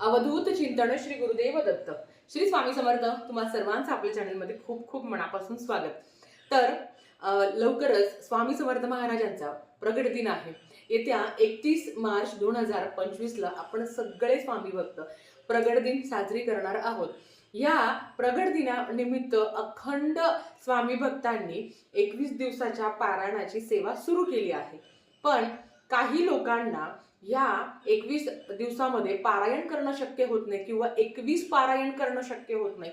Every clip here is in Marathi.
अवधूत चिंतन श्री गुरुदेव दत्त. श्री स्वामी समर्थ तुम्हा सर्वांचं आपल्या चॅनलमध्ये खूप खूप मनापासून स्वागत. तर लवकरच स्वामी समर्थ महाराजांचा प्रगट दिन आहे. येत्या एकतीस मार्च दोन हजार पंचवीसला आपण सगळे स्वामी भक्त प्रगट दिन साजरी करणार आहोत. या प्रगट दिनानिमित्त अखंड स्वामी भक्तांनी एकवीस दिवसाच्या पारायणाची सेवा सुरू केली आहे. पण काही लोकांना ह्या एकवीस दिवसामध्ये पारायण करणं शक्य होत नाही किंवा एकवीस पारायण करणं शक्य होत नाही.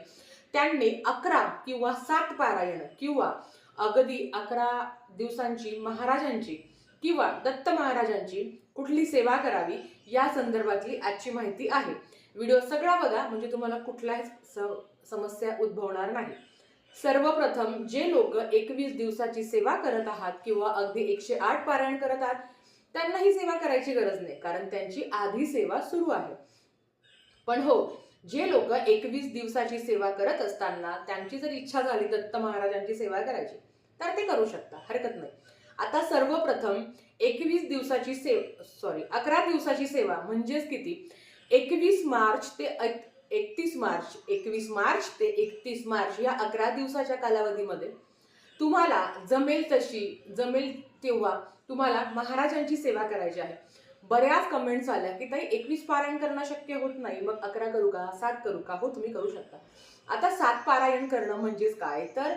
त्यांनी अकरा किंवा सात पारायण किंवा अगदी अकरा दिवसांची महाराजांची किंवा दत्त महाराजांची कुठली सेवा करावी या संदर्भातली आजची माहिती आहे. व्हिडिओ सगळा बघा म्हणजे तुम्हाला कुठल्याही समस्या उद्भवणार नाही. सर्वप्रथम जे लोक एकवीस दिवसाची सेवा करत आहात किंवा अगदी एकशे आठ पारायण करत आहात त्यांना ही सेवा करायची गरज नाही कारण त्यांची आधी सेवा सुरू आहे. पण हो जे लोक एकवीस दिवसाची सेवा करत असताना त्यांची जर इच्छा झाली दत्त महाराजांची सेवा करायची तर ते करू शकता हरकत नाही. आता सर्वप्रथम एकवीस दिवसाची सेव सॉरी अकरा दिवसाची सेवा म्हणजेच किती? एकवीस मार्च ते एकतीस मार्च एकवीस मार्च ते एकतीस मार्च या अकरा दिवसाच्या कालावधीमध्ये तुम्हाला जमेल तशी जमेल तेव्हा तुम्हाला महाराजांची सेवा करायची आहे. बऱ्याच कमेंट्स आल्या की ताई एकवीस पारायण करणं शक्य होत नाही. मग अकरा करू का? सात करू का? हो तुम्ही करू शकता. आता सात पारायण करणं म्हणजेच काय? तर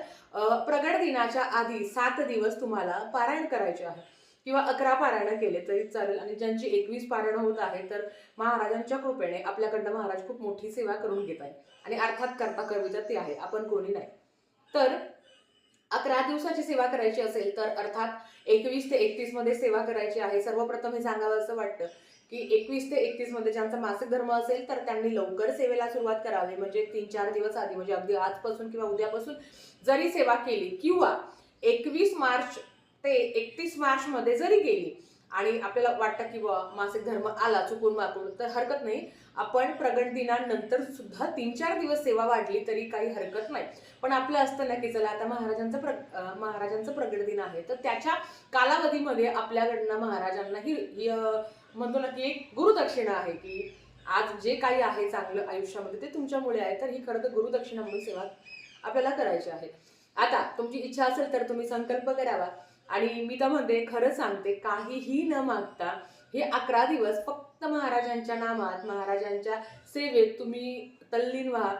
प्रगट दिनाच्या आधी सात दिवस तुम्हाला पारायण करायचे आहे. किंवा अकरा पारायण केले तरी चालेल. आणि ज्यांची एकवीस पारायणं होत आहे तर महाराजांच्या कृपेने आपल्याकडनं महाराज खूप मोठी सेवा करून घेत आहे. आणि अर्थात करता कविता ते आहे. आपण कोणी नाही. तर अकरा दिवसाची सेवा करायची असेल तर अर्थात एकवीस ते एकतीसमध्ये सेवा करायची आहे. सर्वप्रथम हे सांगावं असं वाटतं की एकवीस ते एकतीसमध्ये ज्यांचा मासिक धर्म असेल तर त्यांनी लवकर सेवेला सुरुवात करावी. म्हणजे तीन चार दिवस आधी म्हणजे अगदी आजपासून किंवा उद्यापासून जरी सेवा केली किंवा एकवीस मार्च ते एकतीस मार्च मध्ये जरी गेली आणि आपल्याला वाटतं की बुवा मासिक धर्म आला चुकून माकून तर हरकत नाही. आपण प्रगट दिनानंतर सुद्धा तीन चार दिवस सेवा वाढली तरी काही हरकत नाही. पण आपलं असतं ना की चला आता महाराजांचं प्र महाराजांचं प्रगट दिन आहे. तर त्याच्या कालावधीमध्ये आपल्याकडनं महाराजांना ही म्हणतो ना की एक गुरुदक्षिणा आहे की आज जे काही आहे चांगलं आयुष्यामध्ये ते तुमच्यामुळे आहे. तर ही खरं तर गुरुदक्षिणा म्हणून सेवा आपल्याला करायची आहे. आता तुमची इच्छा असेल तर तुम्ही संकल्प करावा. आणि मी तर म्हणते खरं सांगते काहीही न मागता हे अकरा दिवस फक्त महाराजांच्या नामात महाराजांच्या सेवेत तुम्ही तल्लीन व्हा.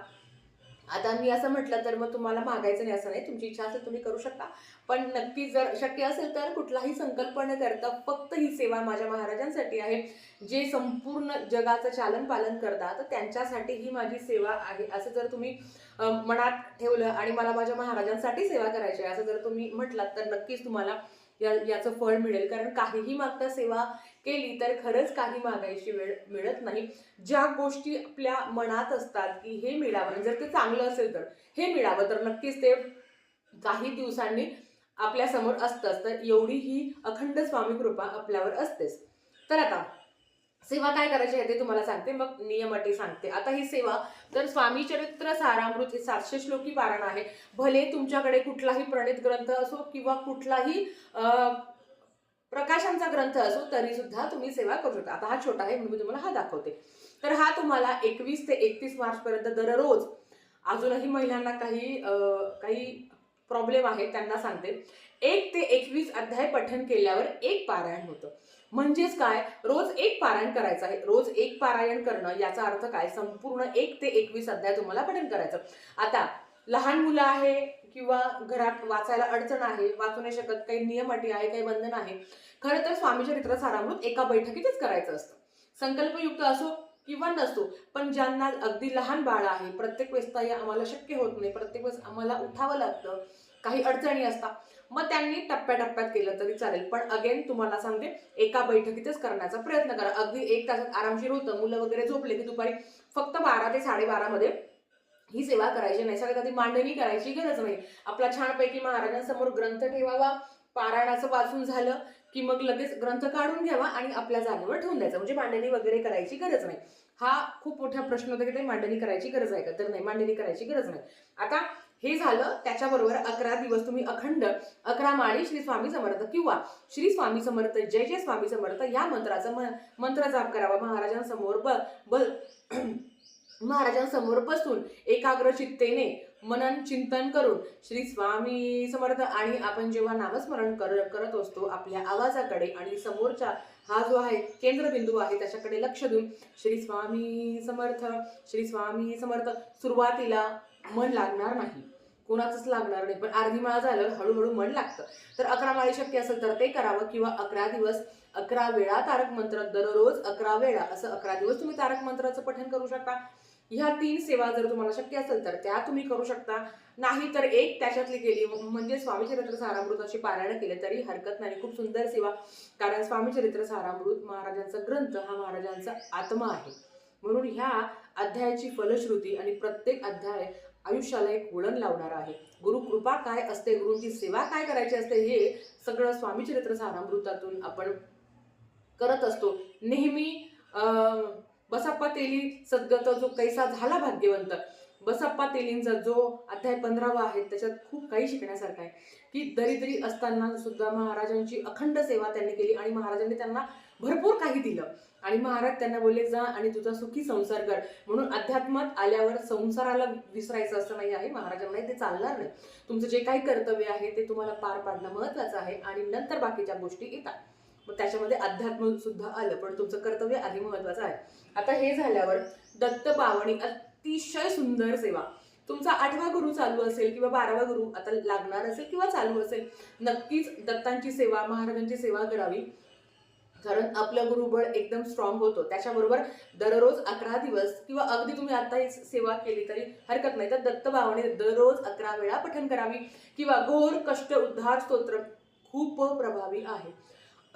आता मी असं म्हटलं तर मग तुम्हाला मागायचं नाही असं नाही. तुमची इच्छा असेल तुम्ही करू शकता. पण नक्की जर शक्य असेल तर कुठलाही संकल्प न करता फक्त ही सेवा माझ्या महाराजांसाठी आहे. जे संपूर्ण जगाचं चालन पालन करतात तर त्यांच्यासाठी ही माझी सेवा आहे. असं जर तुम्ही मनात ठेवलं आणि मला माझ्या महाराजांसाठी सेवा करायची आहे असं जर तुम्ही म्हटलात तर नक्कीच तुम्हाला या याचं फळ मिळेल. कारण काहीही मागता सेवा केली तर खरंच काही मागायची वेळ मिळत नाही. ज्या गोष्टी आपल्या मनात असतात की हे मिळावं जर ते चांगलं असेल तर हे मिळावं तर नक्कीच ते काही दिवसांनी आपल्यासमोर असतंच. तर एवढी ही अखंड स्वामी कृपा आपल्यावर असतेच. तर आता सेवा काय करायची आहे ते तुम्हाला सांगते मग नियमाटी सांगते. आता ही सेवा तर स्वामी चरित्र सारामृत हे सातशे श्लोकी पारायण आहे. भले तुमच्याकडे कुठलाही प्रणित ग्रंथ असो किंवा कुठलाही प्रकाशांचा ग्रंथ असो तरी सुद्धा तुम्ही सेवा करू शकता. आता हा छोटा आहे म्हणून मी तुम्हाला हा दाखवते. तर हा तुम्हाला एकवीस ते एकतीस मार्च पर्यंत दररोज अजूनही महिलांना काही काही प्रॉब्लेम आहे त्यांना सांगते. एक ते एकवीस अध्याय पठण केल्यावर एक पारायण होतं. म्हणजेच काय? रोज एक पारायण करायचं आहे. रोज एक पारायण करणं याचा अर्थ काय? संपूर्ण एक ते एकवीस अध्याय तुम्हाला पठण करायचं. आता लहान मुलं आहे किंवा घरात वाचायला अडचण आहे वाचू नाही शकत काही नियम अटी आहे काही बंधन आहे खरं तर स्वामी चरित्र सारामृत एका बैठकीतच करायचं असतं. संकल्पयुक्त असो किंवा नसतो पण ज्यांना अगदी लहान बाळ आहे प्रत्येक वेळेस ताई आम्हाला शक्य होत नाही प्रत्येक वेळेस आम्हाला उठावं लागतं काही अडचणी असतात मग त्यांनी टप्प्याटप्प्यात केलं तरी चालेल. पण अगेन तुम्हाला सांगते एका बैठकीतच करण्याचा प्रयत्न करा. अगदी एक तासात आरामशीर होतं मुलं वगैरे झोपले की दुपारी फक्त बारा ते साडेबारामध्ये ही सेवा करायची नाही सगळ्यात आधी मांडणी करायची गरज नाही. आपला छानपैकी महाराजांसमोर ग्रंथ ठेवावा पारायणाचं वाचून झालं की मग लगेच ग्रंथ काढून घ्यावा आणि आपल्या जागेवर ठेवून द्यायचा. म्हणजे मांडणी वगैरे करायची गरज नाही. हा खूप मोठा प्रश्न होता की ते मांडणी करायची गरज आहे का? तर नाही मांडणी करायची गरज नाही. आता हे झालं त्याच्याबरोबर अकरा दिवस तुम्ही अखंड अकरा माळी श्री स्वामी समर्थ किंवा श्री स्वामी समर्थ जय जय स्वामी समर्थ या मंत्राचा म- मंत्र जाप करावा. महाराजांसमोर ब ब महाराजांसमोर बसून एकाग्र चित्तेने मनन चिंतन करून श्री स्वामी समर्थ आणि आपण जेव्हा नामस्मरण कर करत असतो आपल्या आवाजाकडे आणि समोरचा हा जो आहे केंद्रबिंदू आहे त्याच्याकडे लक्ष देऊन श्री स्वामी समर्थ श्री स्वामी समर्थ सुरुवातीला मन लागणार नाही. कोणाचंच लागणार नाही पण अर्धी माळा झालं हळूहळू मन लागतं. तर अकरा माळी शक्य असेल तर ते करावं किंवा अकरा दिवस अकरा वेळा तारक मंत्र दररोज अकरा वेळा असं अकरा दिवस तुम्ही तारक मंत्राचं पठण करू शकता. ह्या तीन सेवा जर तुम्हाला शक्य असेल तर त्या तुम्ही करू शकता. नाही तर एक त्याच्यातली गेली म्हणजे स्वामी चरित्र सारामृताची पारायण केले तरी हरकत नाही. खूप सुंदर सेवा. कारण स्वामी चरित्र सारामृत महाराजांचा ग्रंथ हा महाराजांचा आत्मा आहे. म्हणून ह्या अध्यायाची फलश्रुती आणि प्रत्येक अध्याय आयुष्याला एक वळण लावणार आहे. गुरु कृपा काय असते? गुरुची सेवा काय करायची असते? हे सगळं स्वामी चरित्र सारामृतातून आपण करत असतो. नेहमी अं, बसप्पा तेली सद्गत जो कैसा झाला भाग्यवंत बसप्पा तेलींचा जो अध्याय पंधरावा आहे त्याच्यात खूप काही शिकण्यासारखं आहे. की दरिद्री असताना सुद्धा महाराजांची अखंड सेवा त्यांनी केली आणि महाराजांनी त्यांना भरपूर काही दिलं. आणि महाराज त्यांना बोलले जा आणि तुझा सुखी संसार कर. म्हणून अध्यात्मात आल्यावर संसाराला विसरायचं असं नाही आहे. महाराजांना ते चालणार नाही. तुमचं जे काही कर्तव्य आहे ते तुम्हाला पार पाडणं महत्वाचं आहे आणि नंतर बाकीच्या गोष्टी येतात. मग त्याच्यामध्ये अध्यात्म सुद्धा आलं पण तुमचं कर्तव्य आधी महत्वाचं आहे. आता हे झाल्यावर दत्त पावणी अतिशय सुंदर सेवा. तुमचा आठवा गुरु चालू असेल किंवा बारावा गुरु आता लागणार असेल किंवा चालू असेल नक्कीच दत्तांची सेवा महाराजांची सेवा करावी. कारण आपलं गुरुबळ एकदम स्ट्रॉंग होतो. त्याच्याबरोबर दररोज अकरा दिवस किंवा अगदी तुम्ही आता ही सेवा केली तरी हरकत नाही. तर दत्त भावाने दररोज अकरा वेळा पठण करावी. किंवा घोर कष्ट उद्धार स्तोत्र खूप प्रभावी आहे.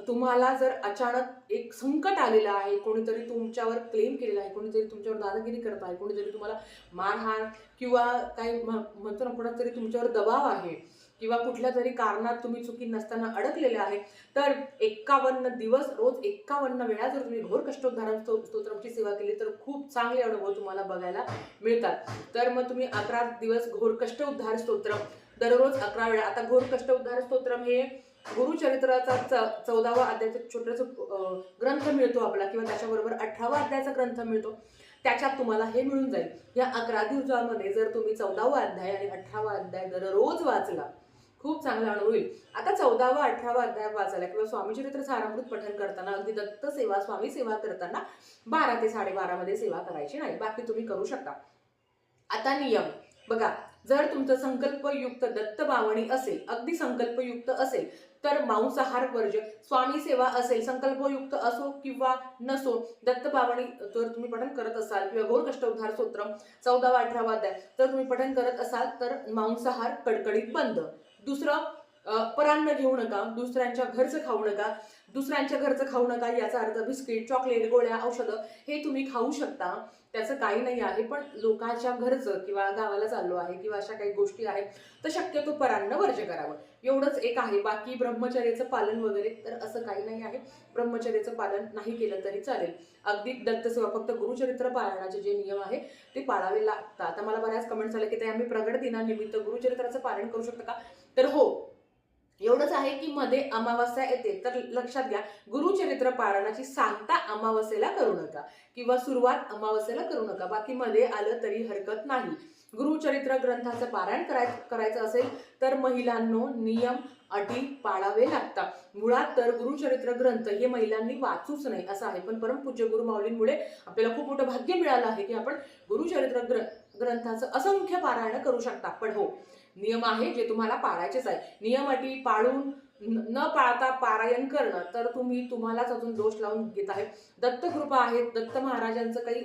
तुम्हाला जर अचानक एक संकट आलेलं आहे कोणीतरी तुमच्यावर क्लेम केलेला आहे कोणीतरी तुमच्यावर दादागिरी करत आहे कोणीतरी तुम्हाला मारहाण किंवा काही म्हणतो ना कोणातरी तुमच्यावर दबाव आहे किंवा कुठल्या तरी कारणात तुम्ही चुकी नसताना अडकलेले आहे तर एक्कावन्न दिवस रोज एक्कावन्न वेळा जर तुम्ही घोर कष्टोद्धारण स्तो- स्तोत्राची सेवा केली तर खूप चांगले अनुभव तुम्हाला बघायला मिळतात. तर मग तुम्ही अकरा दिवस घोर कष्ट उद्धार दररोज अकरा वेळा. आता घोर कष्ट उद्धार स्तोत्रम हे गुरुचरित्राचा च- चौदावा अध्यायाचा छोटासा ग्रंथ मिळतो आपला किंवा त्याच्याबरोबर अठरावा अध्यायाचा ग्रंथ मिळतो त्याच्यात तुम्हाला हे मिळून जाईल. या अकरा दिवसामध्ये जर तुम्ही चौदावा अध्याय आणि अठरावा अध्याय दररोज वाचला खूप चांगला अनुभव होईल. आता चौदावा अठरावा अध्याय वाचायला किंवा स्वामी चरित्र सारामृत पठन करताना अगदी दत्त सेवा स्वामी सेवा करताना बारा ते साडेबारा मध्ये सेवा करायची नाही. बाकी तुम्ही करू शकता. आता नियम. बघा जर तुमचं संकल्पयुक्त दत्त बावणी असेल अगदी संकल्पयुक्त असेल तर मांसाहार वर्ज स्वामी सेवा असेल संकल्पयुक्त असो किंवा नसो दत्त जर तुम्ही पठण करत असाल किंवा घोर कष्टोद्धार सूत्र चौदावा अठरावा अध्याय तर तुम्ही पठण करत असाल तर मांसाहार कडकडीत बंद. दुसरं परान्न घेऊ नका दुसऱ्यांच्या घरचं खाऊ नका दुसऱ्यांच्या घरचं खाऊ नका याचा अर्थ बिस्किट चॉकलेट गोळ्या औषधं हे तुम्ही खाऊ शकता. त्याचं काही नाही आहे पण लोकांच्या घरचं किंवा गावाला चाललो आहे किंवा अशा काही गोष्टी आहेत तर शक्यतो परान्न वर्ज करावं. एवढंच एक आहे. बाकी ब्रह्मचर्याचं पालन वगैरे तर असं काही नाही आहे. ब्रह्मचर्याचं पालन नाही केलं तरी चालेल. अगदी दत्तसेवा फक्त गुरुचरित्र पालनाचे जे नियम आहे ते पाळावे लागतात. आता मला बऱ्याच कमेंट्स आले की ते आम्ही प्रगट दिनानिमित्त गुरुचरित्राचं पालन करू शकतो का? तर हो एवढंच आहे की मध्ये अमावस्या येते. तर लक्षात घ्या गुरुचरित्र पारायणाची सांगता अमावस्येला करू नका किंवा सुरुवात अमावस्येला करू नका. बाकी मध्ये आलं तरी हरकत नाही. गुरुचरित्र ग्रंथाचं पारायण कराय करायचं असेल तर महिलांनो नियम अटी पाळावे लागतात. मुळात तर गुरुचरित्र ग्रंथ हे महिलांनी वाचूच नाही असं आहे. पण परमपूज्य गुरु माऊलींमुळे आपल्याला खूप मोठं भाग्य मिळालं आहे की आपण गुरुचरित्र ग्र ग्रंथाचं असंख्य पारायण करू शकता. पण हो नियम आहे जे तुम्हाला पाळायचेच आहे. नियम अटी पाळून न पाळता पारायण करणं तर तुम्ही तुम्हालाच अजून दोष लावून घेत आहे. दत्तकृपा आहेत दत्त महाराजांचं काही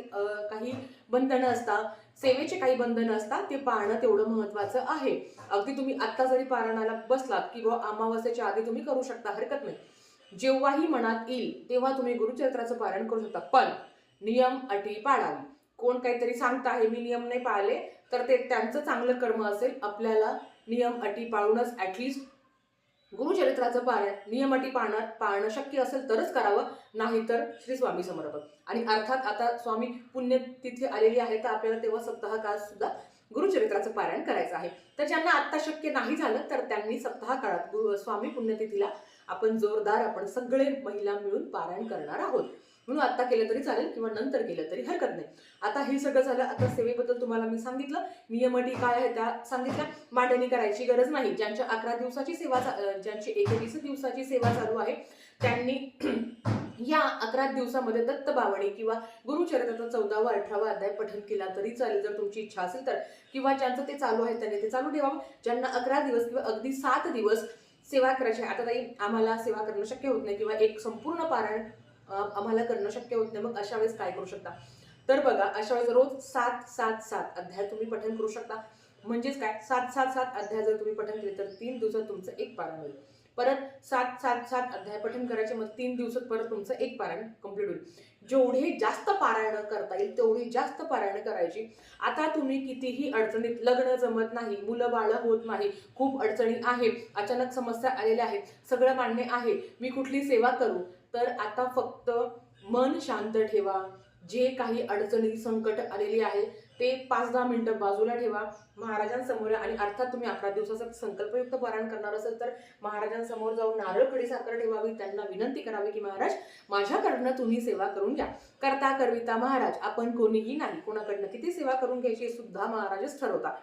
काही बंधनं असतात. सेवेचे काही बंधनं असतात ते पाळणं तेवढं महत्वाचं आहे. अगदी तुम्ही आत्ता जरी पारायणाला बसलात किंवा अमावस्येच्या आधी तुम्ही करू शकता हरकत नाही. जेव्हाही मनात येईल तेव्हा तुम्ही गुरुचरित्राचं पारायण करू शकता. पण नियम अटी पाळावी. कोण काहीतरी सांगता आहे मी नियम नाही पाळले तर ते त्यांचं चांगलं कर्म असेल आपल्याला नियम अटी पाळूनच ॲटलिस्ट गुरुचरित्राचं पारायण नियमटी पाळणं पाळणं शक्य असेल तरच करावं नाहीतर श्री स्वामी समर्पक. आणि अर्थात आता स्वामी पुण्यतिथी आलेली आहे तर आपल्याला तेव्हा सप्ताह काळ सुद्धा गुरुचरित्राचं पारायण करायचं आहे. तर ज्यांना आत्ता शक्य नाही झालं तर त्यांनी सप्ताह काळात गुरु स्वामी पुण्यतिथीला आपण जोरदार आपण सगळे महिला मिळून पारायण करणार आहोत. म्हणून आत्ता केलं तरी चालेल किंवा नंतर केलं तरी हरकत नाही. आता हे सगळं झालं आता सेवेबद्दल तुम्हाला मी सांगितलं. नियम अटी काय आहे त्या सांगितल्या. मांडणी करायची गरज नाही. ज्यांच्या अकरा दिवसाची सेवा चा- ज्यांची एकवीस दिवसाची सेवा चालू आहे त्यांनी या अकरा दिवसामध्ये दत्त बावणी किंवा गुरुचरित्राचा चौदावा अठरावा अध्याय पठन केला तरी चालेल. जर तुमची इच्छा असेल तर. किंवा ज्यांचं ते चालू आहे त्यांनी ते चालू ठेवावं. ज्यांना अकरा दिवस किंवा अगदी सात दिवस सेवा करायची आहे. आता ताई आम्हाला सेवा करणं शक्य होत नाही किंवा एक संपूर्ण पारायण आम्हाला करणं शक्य होत नाही. मग अशा वेळेस काय करू शकता? तर बघा अशा वेळेस रोज सात सात सात अध्याय तुम्ही पठन करू शकता. म्हणजेच काय? सात सात सात अध्याय जर तुम्ही पठन केले तर तीन दिवसात तुमचं एक पारायण होईल. परत सात सात सात अध्याय पठन करायचे मग तीन दिवसात परत तुमचं एक पारायण कंप्लीट होईल. जेवढे जास्त पारायण करता येईल तेवढी जास्त पारायण करायची. आता तुम्ही कितीही अडचणीत लग्न जमत नाही मुलं बाळं होत नाही खूप अडचणी आहे अचानक समस्या आलेल्या आहेत सगळं मान्य आहे मी कुठली सेवा करू? तर आता फक्त मन शांत ठेवा. जे काही अडचणी संकट आलेली आहे ते पाच दहा मिनटं बाजूला ठेवा. महाराजांसमोर आणि अर्थात तुम्ही अकरा दिवसाचं संकल्पयुक्त पारायण करणार असेल तर महाराजांसमोर जाऊन नारळ खडी साखर ठेवावी. त्यांना विनंती करावी की महाराज माझ्याकडनं तुम्ही सेवा करून घ्या. करता करविता महाराज आपण कोणीही नाही. कोणाकडनं किती सेवा करून घ्यायची सुद्धा महाराजच ठरवता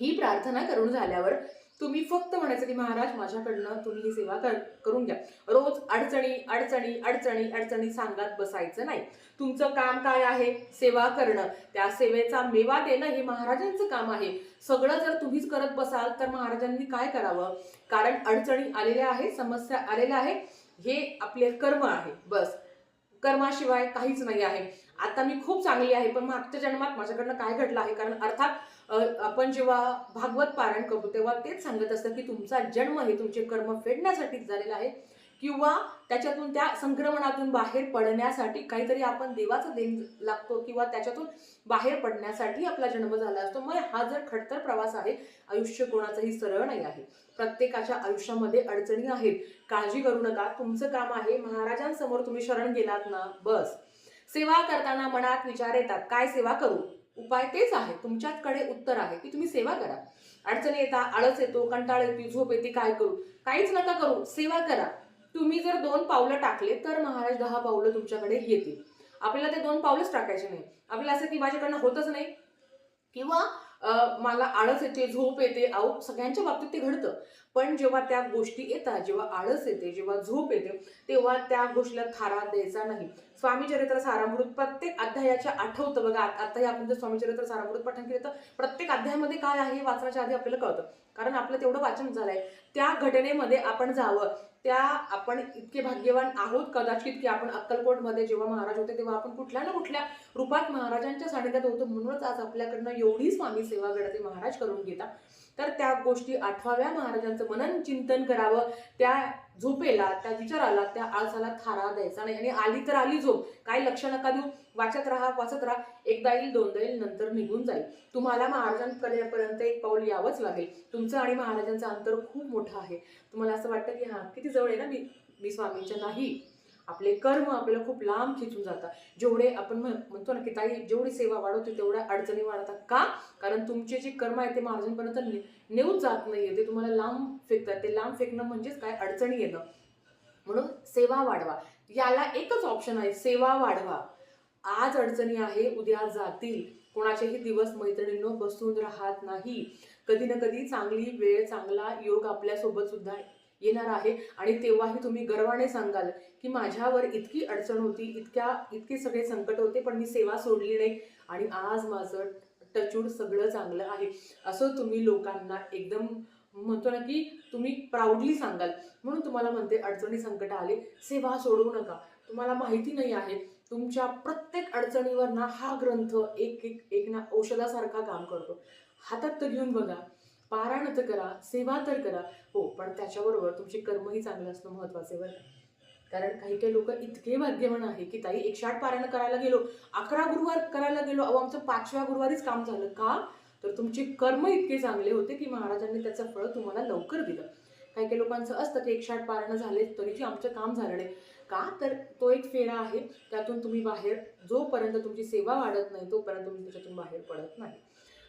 ही प्रार्थना करून झाल्यावर तुम्ही फक्त म्हणायचं की महाराज माझ्याकडनं तुम्ही ही सेवा कर करून घ्या. रोज अडचणी अडचणी अडचणी अडचणी सांगत बसायचं नाही. तुमचं काम काय आहे? सेवा करणं. त्या सेवेचा मेवा देणं हे महाराजांचं काम आहे. सगळं जर तुम्हीच करत बसाल तर महाराजांनी काय करावं? कारण अडचणी आलेल्या आहे समस्या आलेल्या आहे हे आपले कर्म आहे. बस. कर्माशिवाय काहीच नाही आहे. आता मी खूप चांगली आहे पण मागच्या जन्मात माझ्याकडनं काय घडलं आहे? कारण अर्थात आपण जेव्हा भागवत पारायण करतो तेव्हा तेच सांगत असतं की तुमचा जन्म हे तुमचे कर्म फेडण्यासाठीच झालेला आहे. किंवा त्याच्यातून त्या संक्रमणातून बाहेर पडण्यासाठी काहीतरी आपण देवाचं देण लागतो किंवा त्याच्यातून बाहेर पडण्यासाठी आपला जन्म झाला असतो. मग हा जर खडतर प्रवास आहे आयुष्य कोणाचंही सरळ नाही आहे. प्रत्येकाच्या आयुष्यामध्ये अडचणी आहेत. काळजी करू नका तुमचं काम आहे. महाराजांसमोर तुम्ही शरण गेलात ना? बस. सेवा करताना मनात विचार येतात. काय सेवा करू? उपाय तेच आहे. तुमच्याकडे उत्तर आहे की तुम्ही सेवा करा. अडचणी येतात आळस येतो कंटाळ येते झोप येते काय करू? काहीच नका करू. सेवा करा. तुम्ही जर दोन पावलं टाकले तर महाराज दहा पावलं तुमच्याकडे येतील. आपल्याला ते दोन पावलंच टाकायचे नाही. आपल्याला असं की माझ्याकडनं होतच नाही. किंवा मला आळस येते झोप येते आऊ सगळ्यांच्या बाबतीत ते घडतं. पण जेव्हा त्या गोष्टी येतात जेव्हा आळस येते जेव्हा झोप येते तेव्हा त्या गोष्टीला थारा द्यायचा नाही. स्वामी चरित्र सारामृत प्रत्येक अध्यायाच्या आठवतं. बघा आता हे आपण जर स्वामी चरित्र सारामृत पठण केलं तर प्रत्येक अध्यायामध्ये काय आहे हे वाचण्याच्या आधी आपल्याला कळतं. कारण आपलं तेवढं वाचन झालंय. त्या घटनेमध्ये आपण जावं. त्या आपण इतके भाग्यवान आहोत कदाचित की आपण अक्कलकोटमध्ये जेव्हा महाराज होते तेव्हा आपण कुठल्या ना कुठल्या रूपात महाराजांच्या सानिध्यात होतो. म्हणूनच आज आपल्याकडनं एवढी स्वामी सेवा गडाचे महाराज करून घेता तर त्या गोष्टी आठवाव्या. महाराजांचं मनन चिंतन करावं. त्या झोपेला त्या विचाराला त्या आळसाला थारा द्यायचा नाही. आणि आली तर आली झोप. काय लक्ष नका देऊ. वाचत राहा वाचत राहा. एकदा येईल दोनदा येईल नंतर निघून जाईल. तुम्हाला महाराजांपर्यंत एक पाऊल यावंच लागेल. तुमचं आणि महाराजांचं अंतर खूप मोठं आहे. तुम्हाला असं वाटतं की हां किती जवळ आहे ना मी? मी स्वामींच्या नाही. आपले कर्म आपल्याला खूप लांब खेचून जातात जेवढे आपण म्हणतो ना की ताई जेवढी सेवा वाढवते तेवढ्या अडचणी वाढतात का? कारण तुमचे जे कर्म आहे ते महाराजांपर्यंत ने- नेऊच जात नाहीये. ते तुम्हाला लांब फेकतात. ते लांब फेकणं म्हणजेच काय? अडचणी येणं. म्हणून सेवा वाढवा. याला एकच ऑप्शन आहे सेवा वाढवा. आज अडचणी आहे उद्या जातील. कोणाचेही दिवस मैत्रिणींनो बसून राहत नाही. कधी ना कधी चांगली वेळ चांगला योग आपल्यासोबत सुद्धा येणार आहे. आणि तेव्हाही तुम्ही गर्वाने सांगाल की माझ्यावर इतकी अडचण होती इतक्या इतके सगळे संकट होते पण मी सेवा सोडली नाही. आणि आज माझं टचूड सगळं चांगलं आहे. असं तुम्ही लोकांना एकदम म्हणतो ना की तुम्ही प्राऊडली सांगाल. म्हणून तुम्हाला म्हणते अडचणी संकट आले सेवा सोडू नका. तुम्हाला माहिती नाही आहे. तुमच्या प्रत्येक अडचणीवर ना हा ग्रंथ एक एक एक ना औषधासारखा काम करतो. हातात तर घेऊन बघा पारायण तर करा सेवा तर करा. हो पण त्याच्याबरोबर तुमचे कर्मही चांगलं असणं महत्त्वाचे बरं कारण काही काही लोक इतके भाग्यवान आहे की ताई एकशे आठ पारायण करायला गेलो अकरा गुरुवार करायला गेलो अहो आमचं पाचव्या गुरुवारीच काम झालं. का? तर तुमचे कर्म इतके चांगले होते की महाराजांनी त्याचं फळ तुम्हाला लवकर दिलं. काही काही लोकांचं असतं की एकशे आठ पारायण झाले तरीही आमचं काम झालं नाही. का? तर तो एक फेरा आहे. त्यातून तुम्ही बाहेर जोपर्यंत तुमची सेवा वाढत नाही तोपर्यंत तुम्ही त्याच्यातून बाहेर पडत नाही.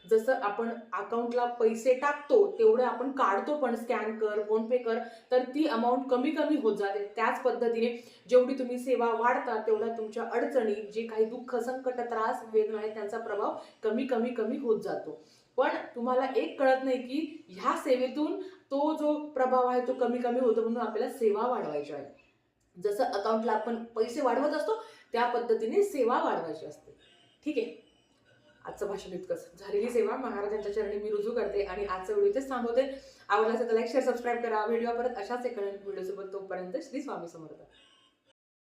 जसं आपण अकाउंटला पैसे टाकतो तेवढे आपण काढतो पण. स्कॅन कर फोन पे कर तर ती अमाऊंट कमी कमी होत जाते. त्याच पद्धतीने जेवढी तुम्ही सेवा वाढता तेवढ्या तुमच्या अडचणी जे काही दुःख संकट त्रास वेदना आहे त्यांचा प्रभाव कमी कमी कमी होत जातो. पण तुम्हाला एक कळत नाही की ह्या सेवेतून तो जो प्रभाव आहे तो कमी कमी होतो म्हणून आपल्याला सेवा वाढवायची आहे. जसं अकाउंटला आपण पैसे वाढवत असतो त्या पद्धतीने सेवा वाढवायची असते. ठीक आहे? आजचं भाषण इतकंच. झालेली सेवा महाराजांच्या चरणी मी रुजू करते आणि आजचं व्हिडिओ इथेच थांबवते. आवडला असेल तर लाईक शेअर सबस्क्राईब करा. व्हिडिओ परत अशाच एका व्हिडिओसोबत तोपर्यंत श्री स्वामी समर्थ.